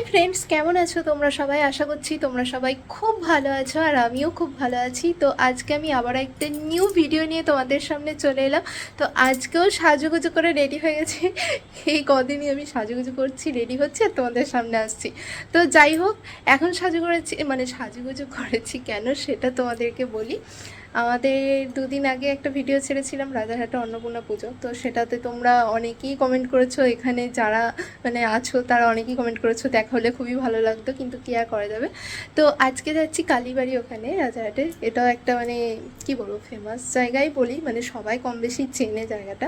Hi friends কেমন আছো তোমরা সবাই? আশা করছি তোমরা সবাই খুব ভালো আছো আর আমিও খুব ভালো আছি। তো আজকে আমি আবার একটা নিউ ভিডিও নিয়ে তোমাদের সামনে চলে এলাম। তো আজকেও সাজুগুজু করে রেডি হয়ে গেছি। এই কদিনই আমি সাজুগুজু করছি রেডি হচ্ছে আর তোমাদের সামনে আসছি। তো যাই হোক, এখন সাজু করেছি মানে সাজুগুজু করেছি কেন সেটা তোমাদেরকে বলি। আমাদের দুদিন আগে একটা ভিডিও ছেড়েছিলাম, রাজারহাটে অন্নপূর্ণা পুজো। তো সেটাতে তোমরা অনেকেই কমেন্ট করেছ, এখানে যারা মানে আছো তারা অনেকেই কমেন্ট করেছ, দেখা হলে খুবই ভালো লাগতো, কিন্তু কি আর করা যাবে? তো আজকে যাচ্ছি কালীবাড়ি ওখানে, রাজারহাটে। এটাও একটা মানে কি বলব ফেমাস জায়গাই বলি মানে সবাই কম বেশি চেনে জায়গাটা।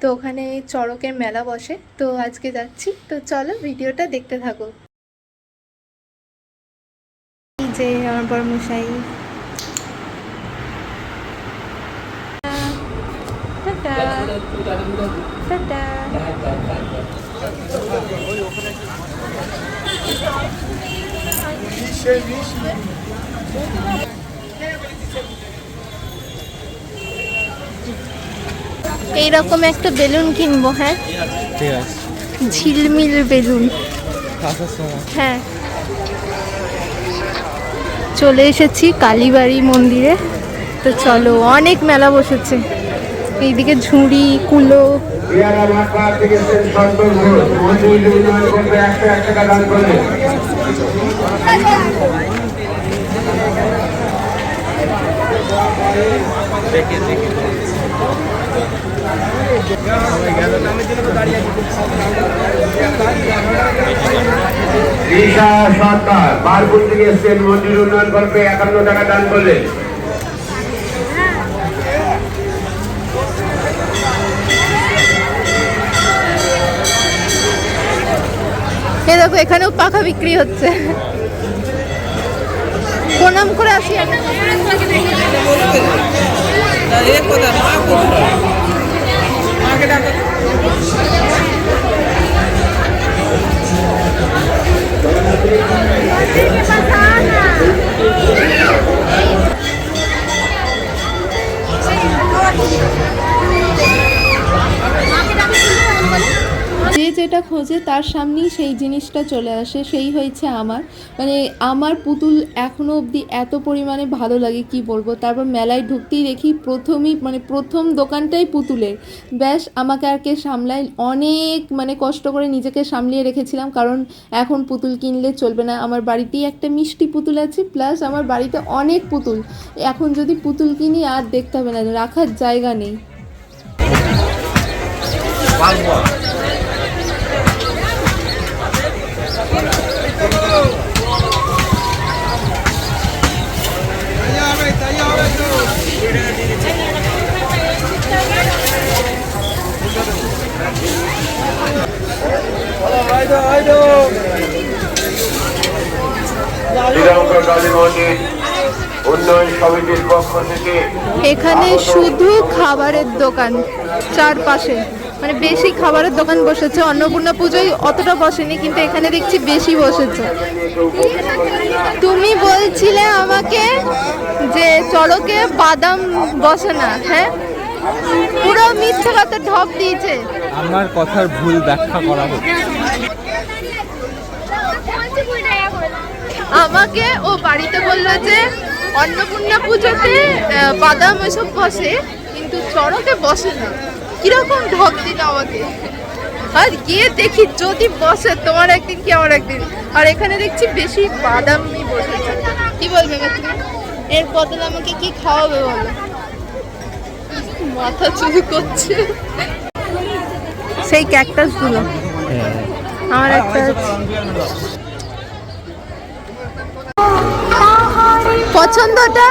তো ওখানে চড়কের মেলা বসে, তো আজকে যাচ্ছি। তো চলো ভিডিওটা দেখতে থাকো। যে আমার বড় মশাই টাটা এইরকম একটা বেলুন কিনবো হ্যাঁ? ঠিক আছে। ঝিলমিল বেলুন। হ্যাঁ। চলে এসেছি কালীবাড়ি মন্দিরে। তো চলো অনেক মেলা বসেছে। এইদিকে ঝুড়ি কুলো। সরকার বারপুর থেকে এসেছেন মন্দির উন্নয়ন করবে একান্ন টাকা দান করলেন। এ দেখো এখানেও পাখা বিক্রি হচ্ছে। প্রণাম করে আসি আমি। যেটা খোঁজে তার সামনেই সেই জিনিসটা চলে আসে, সেই হয়েছে আমার। মানে আমার পুতুল এখনও অবধি এত পরিমাণে ভালো লাগে, কি বলব? তারপর মেলায় ঢুকতেই দেখি প্রথমেই মানে প্রথম দোকানটাই পুতুলের। ব্যাস, আমাকে আর কে সামলায়, অনেক মানে কষ্ট করে নিজেকে সামলিয়ে রেখেছিলাম, কারণ এখন পুতুল কিনলে চলবে না। আমার বাড়িতেই একটা মিষ্টি পুতুল আছে, প্লাস আমার বাড়িতে অনেক পুতুল। এখন যদি পুতুল কিনি, আর দেখতে হবে না, রাখার জায়গা নেই। এখানে শুধু খাবারের দোকান চারপাশে। মানে বেশি খাবারের দোকান বসেছে, অন্নপূর্ণা পুজোয় অতটা বসেনি, কিন্তু এখানে দেখছি বেশি বসেছে। তুমি বলছিলে আমাকে যে চড়কে বাদাম বসে না হ্যাঁ? পুরো মিথ্যে কথা ঢপ দিয়েছে। আমার কথার ভুল ব্যাখ্যা করা আমাকে ও বাড়িতে বলল যে, অন্নপূর্ণা পুজোতে বাদাম এসব বসে, কিন্তু চড়কে বসে না। কীরকম ঢপ দিল আমাকে। আর গিয়ে দেখি যদি বসে, তোমার একদিন কি আমার একদিন। আর এখানে দেখছি বেশি বাদামই বসেছে কি বলবে তুমি এর বদলে আমাকে কি খাওয়াবে বলো? মাথা চুরি করছে। সেই ক্যাকটাসগুলো আমার একটা পছন্দটা?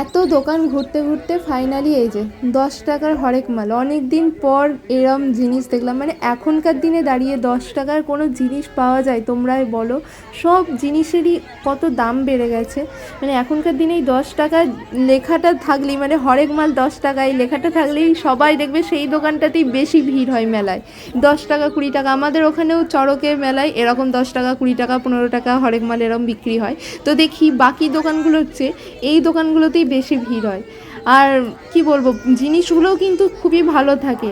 এত দোকান ঘুরতে ঘুরতে ফাইনালি এই যে দশ টাকার হরেক মাল। অনেক দিন পর এরম জিনিস দেখলাম। মানে এখনকার দিনে দাঁড়িয়ে দশ টাকার কোনো জিনিস পাওয়া যায়, তোমরাই বলো। সব জিনিসেরই কত দাম বেড়ে গেছে। মানে এখনকার দিনে এই দশ টাকার লেখাটা থাকলেই মানে হরেক মাল দশ টাকায় লেখাটা থাকলেই সবাই দেখবে সেই দোকানটাতেই বেশি ভিড় হয় মেলায়। দশ টাকা, কুড়ি টাকা, আমাদের ওখানেও চড়কের মেলায় এরকম দশ টাকা, কুড়ি টাকা, পনেরো টাকা হরেক মাল এরকম বিক্রি হয়। তো দেখি বাকি দোকানগুলোর চেয়ে এই দোকানগুলোতেই বেশি ভিড় হয়। আর কি বলব, জিনিসগুলোও কিন্তু খুবই ভালো থাকে।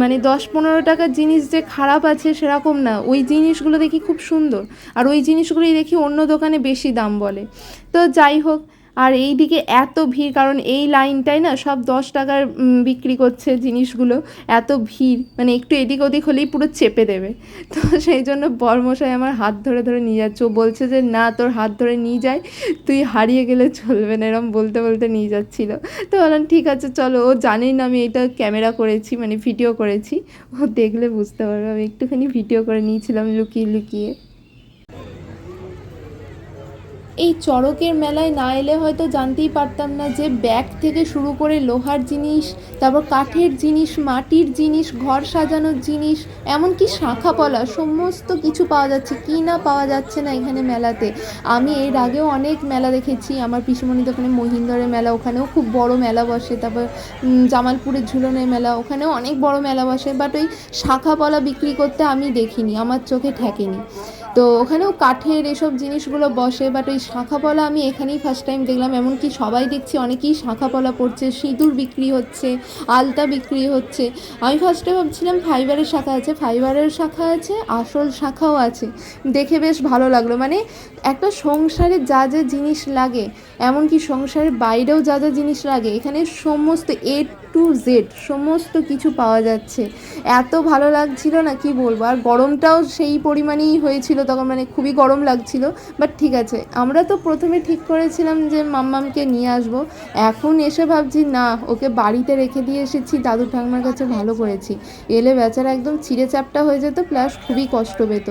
মানে দশ পনেরো টাকার জিনিস যে খারাপ আছে সেরকম না। ওই জিনিসগুলো দেখি খুব সুন্দর। আর ওই জিনিসগুলোই দেখি অন্য দোকানে বেশি দাম বলে। তো যাই হোক আর এই দিকে এত ভিড়, কারণ এই লাইনটায় না সব দশ টাকার বিক্রি করছে জিনিসগুলো। এত ভিড় মানে একটু এদিক ওদিক হলেই পুরো চেপে দেবে। তো সেই জন্য বরমশাই আমার হাত ধরে ধরে নিয়ে যাচ্ছে। ও বলছে যে, না, তোর হাত ধরে নিয়ে যায় তুই হারিয়ে গেলে চলবে না। এরম বলতে বলতে নিয়ে যাচ্ছিল। তো বললাম, ঠিক আছে, চলো। ও জানেই না আমি এটা ক্যামেরা করেছি মানে ভিডিও করেছি। ও দেখলে বুঝতে পারবে, আমি একটুখানি ভিডিও করে নিয়েছিলাম লুকিয়ে লুকিয়ে। এই চড়কের মেলায় না এলে হয়তো জানতেই পারতাম না যে ব্যাগ থেকে শুরু করে লোহার জিনিস, তারপর কাঠের জিনিস, মাটির জিনিস, ঘর সাজানোর জিনিস, এমনকি শাঁখা পলা সমস্ত কিছু পাওয়া যাচ্ছে। কি না পাওয়া যাচ্ছে না এখানে মেলাতে। আমি এর আগেও অনেক মেলা দেখেছি। আমার পিসুমণি দোকানে মহিন্দরের মেলা, ওখানেও খুব বড় মেলা বসে। তারপর জামালপুরের ঝুলনের মেলা, ওখানেও অনেক বড় মেলা বসে। বাট ওই শাঁখা পলা বিক্রি করতে আমি দেখিনি, আমার চোখে ঠেকেনি। তো ওখানেও কাঠের এসব জিনিসগুলো বসে বাট ওই শাঁখাপলা আমি এখানেই ফার্স্ট টাইম দেখলাম। এমনকি সবাই দেখছি অনেকেই শাঁখাপলা পড়ছে সিঁদুর বিক্রি হচ্ছে, আলতা বিক্রি হচ্ছে। আমি ফার্স্টে ভাবছিলাম ফাইবারের শাখা আছে, ফাইবারের শাখা আছে, আসল শাখাও আছে। দেখে বেশ ভালো লাগল। মানে একটা সংসারে যা যা জিনিস লাগে, এমনকি সংসারের বাইরেও যা যা জিনিস লাগে, এখানে সমস্ত এ টু জেড সমস্ত কিছু পাওয়া যাচ্ছে। এত ভালো লাগছিল না, কি বলব? আর গরমটাও সেই পরিমাণেই হয়েছিল তখন মানে খুবই গরম লাগছিল। বাট ঠিক আছে, আমরা তো প্রথমে ঠিক করেছিলাম যে মাম্মামকে নিয়ে আসব। এখন এসে ভাবছি, না, ওকে বাড়িতে রেখে দিয়ে এসেছি, দাদু ঠাকুমার কাছে ভালো করেছি। এলে বেচারা একদম চিড়ে চাপটা হয়ে যেত প্লাস খুবই কষ্ট পেত।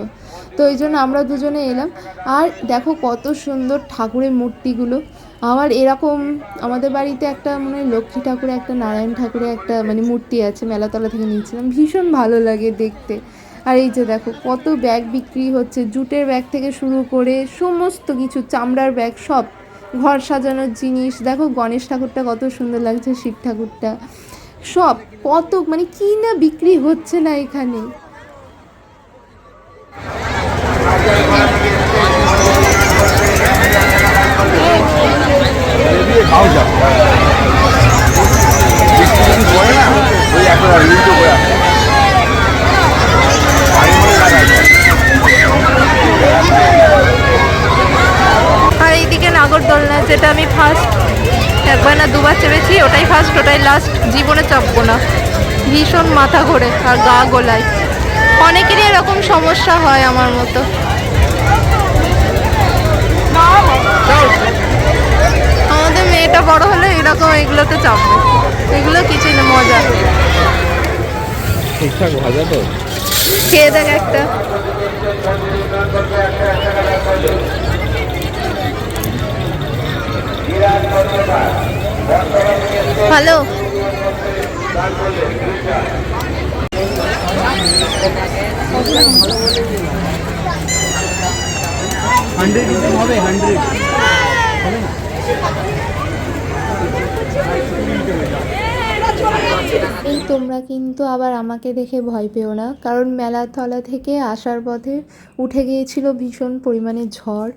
তো এই জন্য আমরা দুজনে এলাম। আর দেখো কত সুন্দর ঠাকুরের মূর্তিগুলো। আমার এরকম আমাদের বাড়িতে একটা মানে লক্ষ্মী ঠাকুরের একটা নারায়ণ ঠাকুরের একটা মানে মূর্তি আছে মেলাতলা থেকে নিয়েছিলাম। ভীষণ ভালো লাগে দেখতে। আর এই যে দেখো, কত ব্যাগ বিক্রি হচ্ছে, জুটের ব্যাগ থেকে শুরু করে সমস্ত কিছু, চামড়ার ব্যাগ সব, ঘর সাজানোর জিনিস। দেখো গণেশ ঠাকুরটা কত সুন্দর লাগছে, শিব ঠাকুরটা। সব, কত মানে কি না বিক্রি হচ্ছে না এখানে। আর এইদিকে নাগরদোলনা, যেটা আমি ফার্স্ট একবার না দুবার চেপেছি, ওটাই ফার্স্ট ওটাই লাস্ট জীবনে চাপবো না। ভীষণ মাথা ঘোরে আর গা গোলায়। অনেকেরই এরকম সমস্যা হয় আমার মতো। মেয়েটা বড় হলে এরকম এগুলোতে চাপবে। এগুলো কিছুই না মজা। ঠিকঠাক ভাজা তো? খেয়ে দেখ একটা। ভালো হান্ড্রেড হবে হান্ড্রেড। এই তোমরা কিন্তু আবার আমাকে দেখে ভয় পেও না, কারণ মেলার তলা থেকে আসার পথে উঠে গিয়েছিল ভীষণ পরিমাণে ঝড়।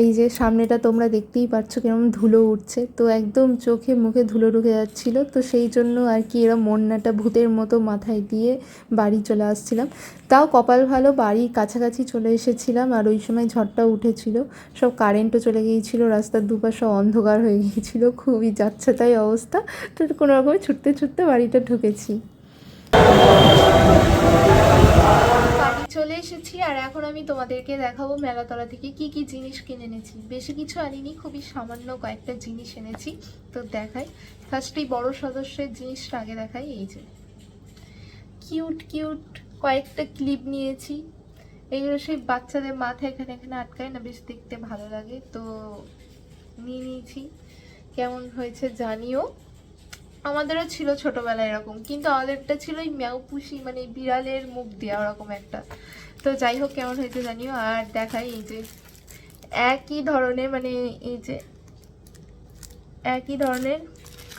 এই যে সামনেটা তোমরা দেখতেই পাচ্ছ কীরকম ধুলো উঠছে। তো একদম চোখে মুখে ধুলো ঢুকে যাচ্ছিল। তো সেই জন্য আর কি এরম মন্নাটা ভূতের মতো মাথায় দিয়ে বাড়ি চলে আসছিলাম। তাও কপাল ভালো, বাড়ির কাছাকাছি চলে এসেছিলাম আর ওই সময় ঝড়টা উঠেছিল। সব কারেন্টও চলে গিয়েছিল, রাস্তার দুপাশে অন্ধকার হয়ে গিয়েছিল। খুবই যাচ্ছে তাই অবস্থা। তো কোনো রকমে ছুটতে ছুটতে বাড়িটা ঢুকেছি। এসেছি আর এখন আমি তোমাদেরকে দেখাবো মেলাতলা থেকে কি কি জিনিস কিনে এনেছি। বেশি কিছু আনিনি, খুবই সামান্য কয়েকটা জিনিস এনেছি। তো দেখাই। ফার্স্টেই বড় সদস্যের জিনিসটা আগে দেখাই, এই যে। কিউট কিউট কয়েকটা ক্লিপ নিয়েছি। এগুলো সেই বাচ্চাদের মাথা এখানে এখানে আটকায় না, বেশ দেখতে ভালো লাগে। তো নিয়ে নিয়েছি। কেমন হয়েছে জানিও। আমাদেরও ছিল ছোটবেলায় এরকম, কিন্তু আমাদেরটা ছিল ওই ম্যাও পুষি মানে বিড়ালের মুখ দেওয়া ওরকম একটা। তো যাই হোক, কেমন হয়েছে জানিও? আর দেখাই এই যে একই ধরনের মানে এই যে একই ধরনের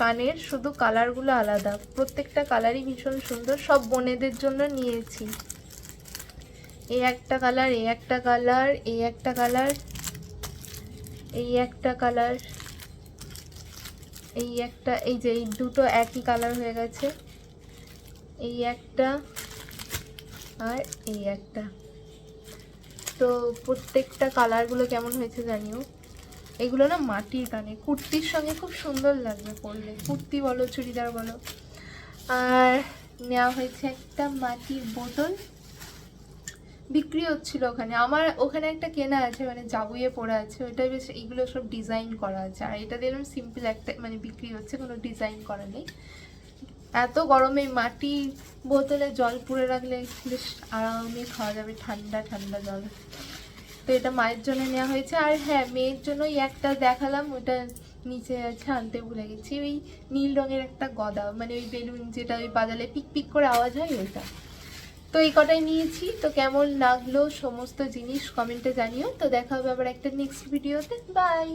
কানের শুধু কালারগুলো আলাদা। প্রত্যেকটা কালারই ভীষণ সুন্দর, সব বোনেদের জন্য নিয়েছি। এই একটা কালার, এই একটা কালার, এই একটা কালার, এই একটা কালার। এই একটা, এই যে এই দুটো একই কালার হয়ে গেছে। এই একটা আর এই একটা। তো প্রত্যেকটা কালারগুলো কেমন হয়েছে জানিও? এগুলো না মাটির কানে। কুর্তির সঙ্গে খুব সুন্দর লাগবে পরলে। কুর্তি বলো, চুড়িদার বলো। আর নেওয়া হয়েছে একটা মাটির বোতল। বিক্রি হচ্ছিল ওখানে। আমার ওখানে একটা কেনা আছে মানে জাবুয়ে পড়ে আছে, ওইটা বেশ, এগুলো সব ডিজাইন করা আছে। আর এটা দিলাম সিম্পল একটা মানে বিক্রি হচ্ছে, কোনো ডিজাইন করা নেই। এত গরমে মাটি বোতলে জল পুড়ে রাখলে বেশ আরামে খাওয়া যাবে, ঠান্ডা ঠান্ডা জল। তো এটা মায়ের জন্য নেওয়া হয়েছে। আর হ্যাঁ মেয়ের জন্য একটা দেখালাম, ওটা নিচে আছে, আনতে ভুলে গেছি। ওই নীল রঙের একটা গদা মানে ওই বেলুন যেটা ওই বাজালে পিক পিক করে আওয়াজ হয়, ওইটা। তো এই কটাই নিয়েছি। তো কেমন লাগল সমস্ত জিনিস কমেন্টে জানিও। তো দেখা হবে আবার একটা নেক্সট ভিডিওতে বাই